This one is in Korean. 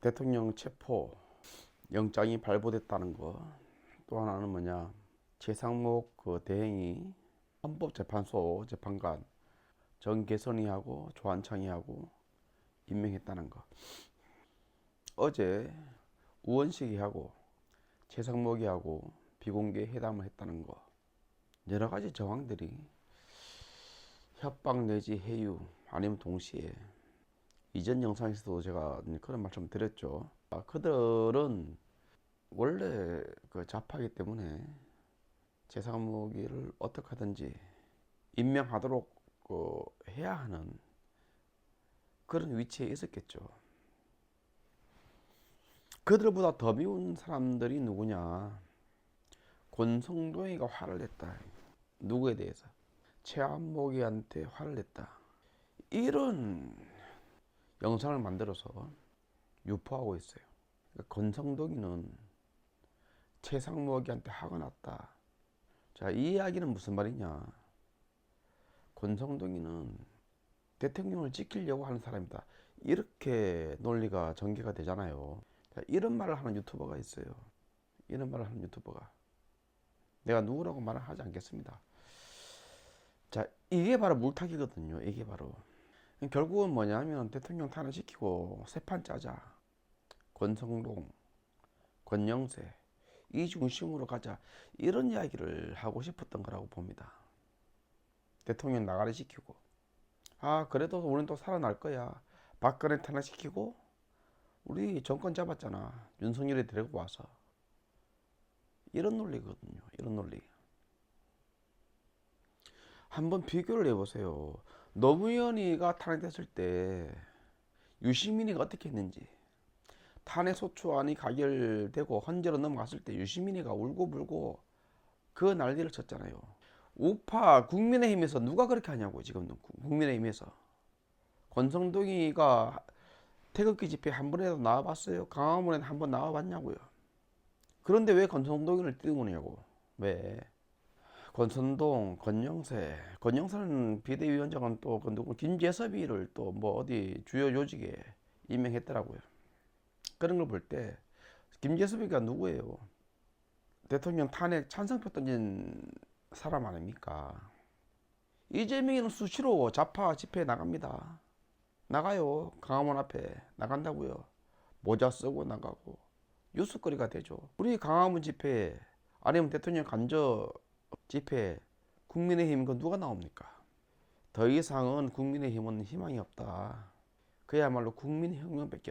대통령 체포 영장이 발부됐다는 거. 또 하나는 뭐냐? 최상목 그 대행이 헌법재판소 재판관 정계선이 하고 조한창이 하고 임명했다는 거. 어제 우원식이 하고 최상목이 하고 비공개 회담을 했다는 거. 여러 가지 정황들이 협박 내지 해유 아니면 동시에 이전 영상에서도 제가 그런 말씀 드렸죠. 아, 그들은 원래 그 좌파이기 때문에 최상목이를 어떻게 하든지 임명하도록 그 해야 하는 그런 위치에 있었겠죠. 그들보다 더 미운 사람들이 누구냐? 권성동이가 화를 냈다. 누구에 대해서? 최한목이한테 화를 냈다. 이런 영상을 만들어서 유포하고 있어요. 그러니까 권성동이는 최상목이한테 화가 났다. 자, 이 이야기는 무슨 말이냐? 권성동이는 대통령을 지키려고 하는 사람이다. 이렇게 논리가 전개가 되잖아요. 자, 이런 말을 하는 유튜버가 있어요. 이런 말을 하는 유튜버가. 내가 누구라고 말을 하지 않겠습니다. 자, 이게 바로 물타기거든요. 이게 바로. 결국은 뭐냐면 대통령 탄핵시키고 새판 짜자. 권성동, 권영세 이 중심으로 가자. 이런 이야기를 하고 싶었던 거라고 봅니다. 대통령 나가리 시키고 아 그래도 우리는 또 살아날 거야. 박근혜 탄핵시키고 우리 정권 잡았잖아. 윤석열이 데리고 와서 이런 논리거든요. 이런 논리. 한번 비교를 해보세요. 노무현이가 탄핵됐을 때 유시민이가 어떻게 했는지 탄핵 소추안이 가결되고 헌재로 넘어갔을 때 유시민이가 울고불고 그 난리를 쳤잖아요. 우파 국민의힘에서 누가 그렇게 하냐고 지금 국민의힘에서 권성동이가 태극기 집회 한 번이라도 나와봤어요? 강화문에 한 번 나와봤냐고요. 그런데 왜 권성동이를 띄우느냐고. 왜? 권선동, 권영세, 권영세는 비대위원장은 또 그 누구 김재섭이를 또 뭐 어디 주요 조직에 임명했더라고요. 그런 걸 볼 때 김재섭이가 누구예요? 대통령 탄핵 찬성표 던진 사람 아닙니까? 이재명이는 수시로 좌파 집회에 나갑니다. 나가요. 강화문 앞에 나간다고요. 모자 쓰고 나가고 뉴스거리가 되죠. 우리 강화문 집회 아니면 대통령 간저 집회 국민의힘 그 누가 나옵니까? 더 이상은 국민의힘은 희망이 없다. 그야말로 국민혁명밖에